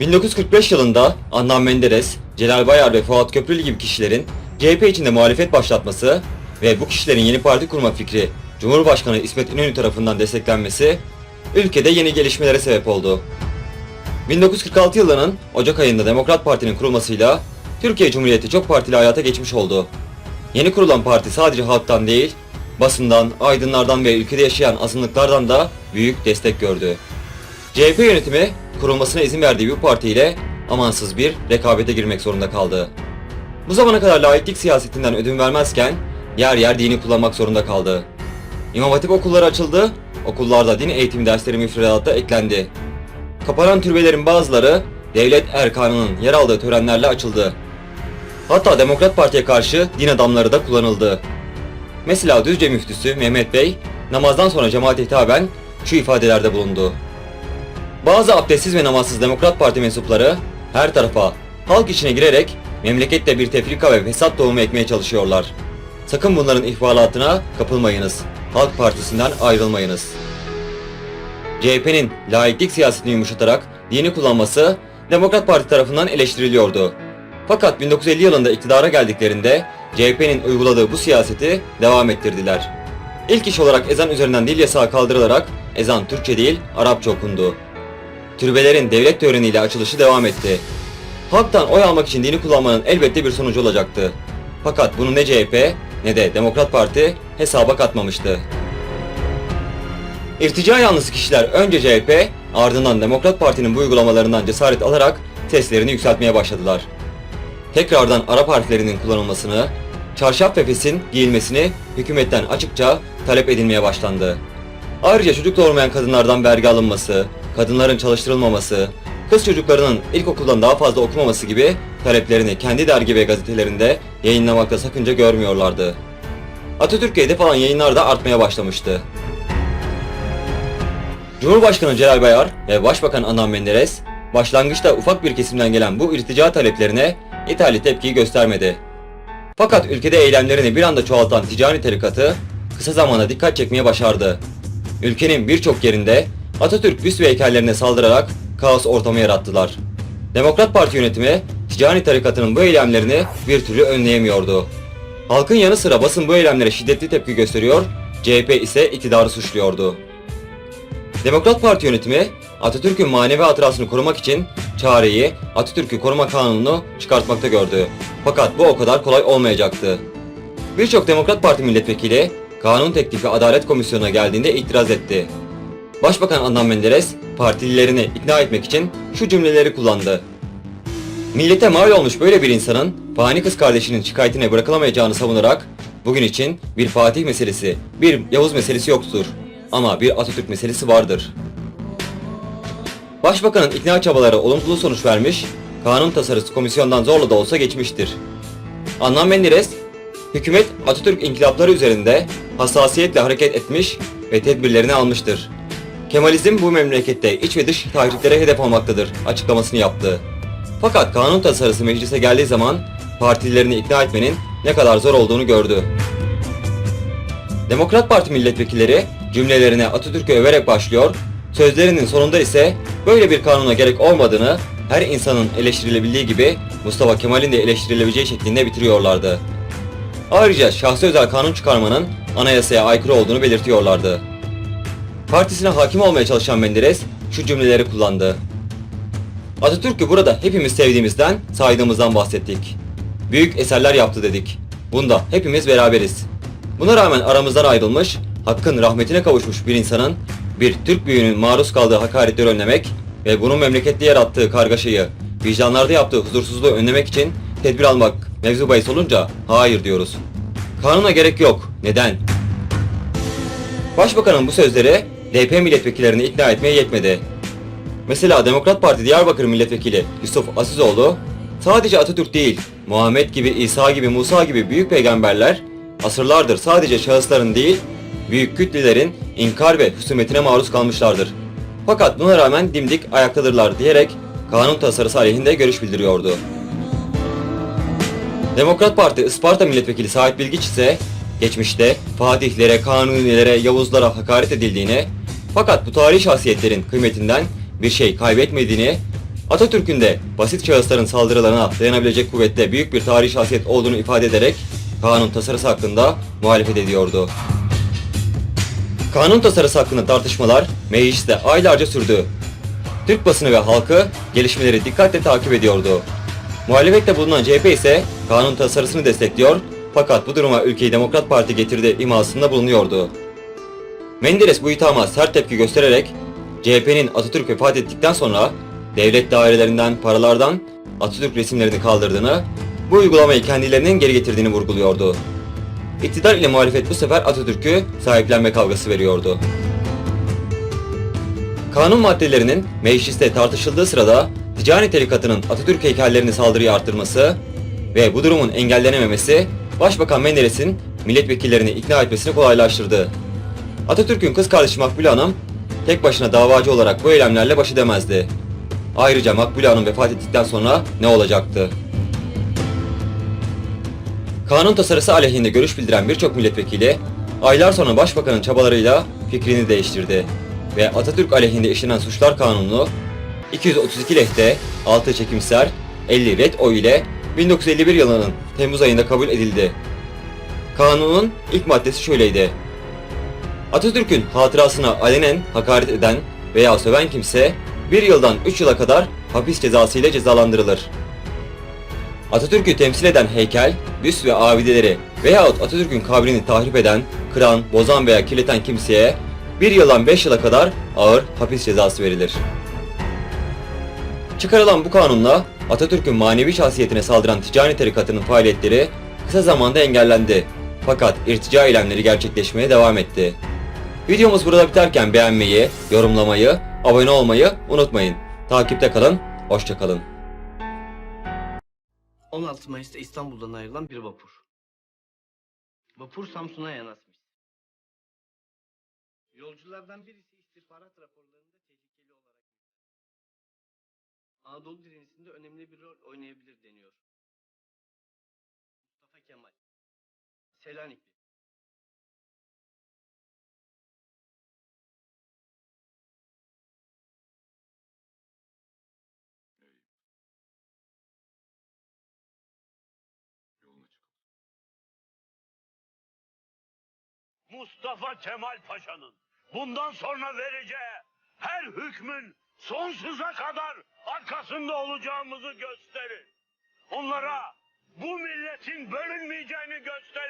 1945 yılında Adnan Menderes, Celal Bayar ve Fuat Köprülü gibi kişilerin CHP içinde muhalefet başlatması ve bu kişilerin yeni parti kurma fikri Cumhurbaşkanı İsmet İnönü tarafından desteklenmesi ülkede yeni gelişmelere sebep oldu. 1946 yılının Ocak ayında Demokrat Parti'nin kurulmasıyla Türkiye Cumhuriyeti çok partili hayata geçmiş oldu. Yeni kurulan parti sadece halktan değil, basından, aydınlardan ve ülkede yaşayan azınlıklardan da büyük destek gördü. CHP yönetimi kurulmasına izin verdiği bu partiyle amansız bir rekabete girmek zorunda kaldı. Bu zamana kadar laiklik siyasetinden ödün vermezken yer yer dini kullanmak zorunda kaldı. İmam Hatip okulları açıldı, okullarda din eğitimi dersleri müfredata eklendi. Kapanan türbelerin bazıları devlet erkanının yer aldığı törenlerle açıldı. Hatta Demokrat Parti'ye karşı din adamları da kullanıldı. Mesela Düzce müftüsü Mehmet Bey namazdan sonra cemaate hitaben şu ifadelerde bulundu. Bazı abdestsiz ve namazsız Demokrat Parti mensupları her tarafa halk içine girerek memlekette bir tefrika ve fesat tohumu ekmeye çalışıyorlar. Sakın bunların ihbalatına kapılmayınız. Halk Partisi'nden ayrılmayınız. CHP'nin laiklik siyasetini yumuşatarak dini kullanması Demokrat Parti tarafından eleştiriliyordu. Fakat 1950 yılında iktidara geldiklerinde CHP'nin uyguladığı bu siyaseti devam ettirdiler. İlk iş olarak ezan üzerinden dil yasağı kaldırılarak ezan Türkçe değil Arapça okundu. Türbelerin devlet töreniyle açılışı devam etti. Halktan oy almak için dini kullanmanın elbette bir sonucu olacaktı. Fakat bunu ne CHP ne de Demokrat Parti hesaba katmamıştı. İrtica yanlısı kişiler önce CHP ardından Demokrat Parti'nin bu uygulamalarından cesaret alarak seslerini yükseltmeye başladılar. Tekrardan Arap harflerinin kullanılmasını, çarşaf ve fesin giyilmesini hükümetten açıkça talep edilmeye başlandı. Ayrıca çocuk doğurmayan kadınlardan vergi alınması, kadınların çalıştırılmaması, kız çocuklarının ilkokuldan daha fazla okumaması gibi taleplerini kendi dergi ve gazetelerinde yayınlamakta sakınca görmüyorlardı. Atatürk'e hedef alan yayınlar da artmaya başlamıştı. Cumhurbaşkanı Celal Bayar ve Başbakan Adnan Menderes, başlangıçta ufak bir kesimden gelen bu irtica taleplerine ithali tepkiyi göstermedi. Fakat ülkede eylemlerini bir anda çoğaltan ticari tarikatı kısa zamanda dikkat çekmeye başardı. Ülkenin birçok yerinde Atatürk büst ve heykellerine saldırarak kaos ortamı yarattılar. Demokrat Parti yönetimi ticari tarikatının bu eylemlerini bir türlü önleyemiyordu. Halkın yanı sıra basın bu eylemlere şiddetli tepki gösteriyor, CHP ise iktidarı suçluyordu. Demokrat Parti yönetimi Atatürk'ün manevi hatırasını korumak için çareyi Atatürk'ü koruma kanununu çıkartmakta gördü. Fakat bu o kadar kolay olmayacaktı. Birçok Demokrat Parti milletvekili kanun teklifi Adalet Komisyonu'na geldiğinde itiraz etti. Başbakan Adnan Menderes partililerini ikna etmek için şu cümleleri kullandı. Millete mal olmuş böyle bir insanın fani kız kardeşinin şikayetine bırakılamayacağını savunarak bugün için bir Fatih meselesi, bir Yavuz meselesi yoktur. Ama bir Atatürk meselesi vardır. Başbakanın ikna çabaları olumsuz sonuç vermiş, kanun tasarısı komisyondan zorla da olsa geçmiştir. Adnan Menderes, hükümet Atatürk inkılapları üzerinde hassasiyetle hareket etmiş ve tedbirlerini almıştır. Kemalizm bu memlekette iç ve dış tahriklere hedef almaktadır açıklamasını yaptı. Fakat kanun tasarısı meclise geldiği zaman partilerini ikna etmenin ne kadar zor olduğunu gördü. Demokrat Parti milletvekilleri cümlelerine Atatürk'ü överek başlıyor, sözlerinin sonunda ise böyle bir kanuna gerek olmadığını her insanın eleştirilebildiği gibi Mustafa Kemal'in de eleştirilebileceği şeklinde bitiriyorlardı. Ayrıca şahsi özel kanun çıkarmanın anayasaya aykırı olduğunu belirtiyorlardı. Partisine hakim olmaya çalışan Menderes şu cümleleri kullandı. Atatürk'ü burada hepimiz sevdiğimizden, saydığımızdan bahsettik. Büyük eserler yaptı dedik. Bunda hepimiz beraberiz. Buna rağmen aramızdan ayrılmış, hakkın rahmetine kavuşmuş bir insanın bir Türk büyüğünün maruz kaldığı hakaretleri önlemek ve bunun memlekette yarattığı kargaşayı, vicdanlarda yaptığı huzursuzluğu önlemek için tedbir almak mevzu bahis olunca hayır diyoruz. Kanuna gerek yok. Neden? Başbakanın bu sözleri DP milletvekillerini ikna etmeye yetmedi. Mesela Demokrat Parti Diyarbakır Milletvekili Yusuf Azizoğlu, sadece Atatürk değil, Muhammed gibi, İsa gibi, Musa gibi büyük peygamberler, asırlardır sadece şahısların değil, büyük kütlelerin inkar ve husumetine maruz kalmışlardır. Fakat buna rağmen dimdik ayaktadırlar diyerek kanun tasarısı aleyhinde görüş bildiriyordu. Demokrat Parti Isparta Milletvekili Sait Bilgiç ise geçmişte Fatihlere, Kanunilere, Yavuzlara hakaret edildiğini fakat bu tarihi şahsiyetlerin kıymetinden bir şey kaybetmediğini Atatürk'ün de basit şahısların saldırılarına dayanabilecek kuvvette büyük bir tarihi şahsiyet olduğunu ifade ederek kanun tasarısı hakkında muhalefet ediyordu. Kanun tasarısı hakkında tartışmalar mecliste aylarca sürdü. Türk basını ve halkı gelişmeleri dikkatle takip ediyordu. Muhalefette bulunan CHP ise kanun tasarısını destekliyor fakat bu duruma ülkeyi Demokrat Parti getirdi imasında bulunuyordu. Menderes bu ithama sert tepki göstererek CHP'nin Atatürk vefat ettikten sonra devlet dairelerinden paralardan Atatürk resimlerini kaldırdığını, bu uygulamayı kendilerinin geri getirdiğini vurguluyordu. İktidar ile muhalefet bu sefer Atatürk'ü sahiplenme kavgası veriyordu. Kanun maddelerinin mecliste tartışıldığı sırada ticari tarikatının Atatürk heykellerini saldırıya arttırması ve bu durumun engellenememesi Başbakan Menderes'in milletvekillerini ikna etmesini kolaylaştırdı. Atatürk'ün kız kardeşi Makbule Hanım tek başına davacı olarak bu eylemlerle baş edemezdi. Ayrıca Makbule Hanım vefat ettikten sonra ne olacaktı? Kanun tasarısı aleyhinde görüş bildiren birçok milletvekili aylar sonra başbakanın çabalarıyla fikrini değiştirdi ve Atatürk aleyhinde işlenen suçlar kanunu 232 lehte 6 çekimser 50 red oy ile 1951 yılının Temmuz ayında kabul edildi. Kanunun ilk maddesi şöyleydi. Atatürk'ün hatırasına alenen hakaret eden veya söven kimse bir yıldan 3 yıla kadar hapis cezası ile cezalandırılır. Atatürk'ü temsil eden heykel, büst ve abideleri veyahut Atatürk'ün kabrini tahrip eden, kıran, bozan veya kirleten kimseye bir yıldan 5 yıla kadar ağır hapis cezası verilir. Çıkarılan bu kanunla Atatürk'ün manevi şahsiyetine saldıran ticari tarikatının faaliyetleri kısa zamanda engellendi. Fakat irtica eylemleri gerçekleşmeye devam etti. Videomuz burada biterken beğenmeyi, yorumlamayı, abone olmayı unutmayın. Takipte kalın, hoşça kalın. 16 Mayıs'ta İstanbul'dan ayrılan bir vapur. Vapur Samsun'a yanaşmış. Yolculardan birisi istihbarat raporlarında tehlikeli olarak Anadolu direnişinde önemli bir rol oynayabilir deniyor. Mustafa Kemal Selanikli Mustafa Kemal Paşa'nın bundan sonra vereceği her hükmün sonsuza kadar arkasında olacağımızı gösterin. Onlara bu milletin bölünmeyeceğini gösterin.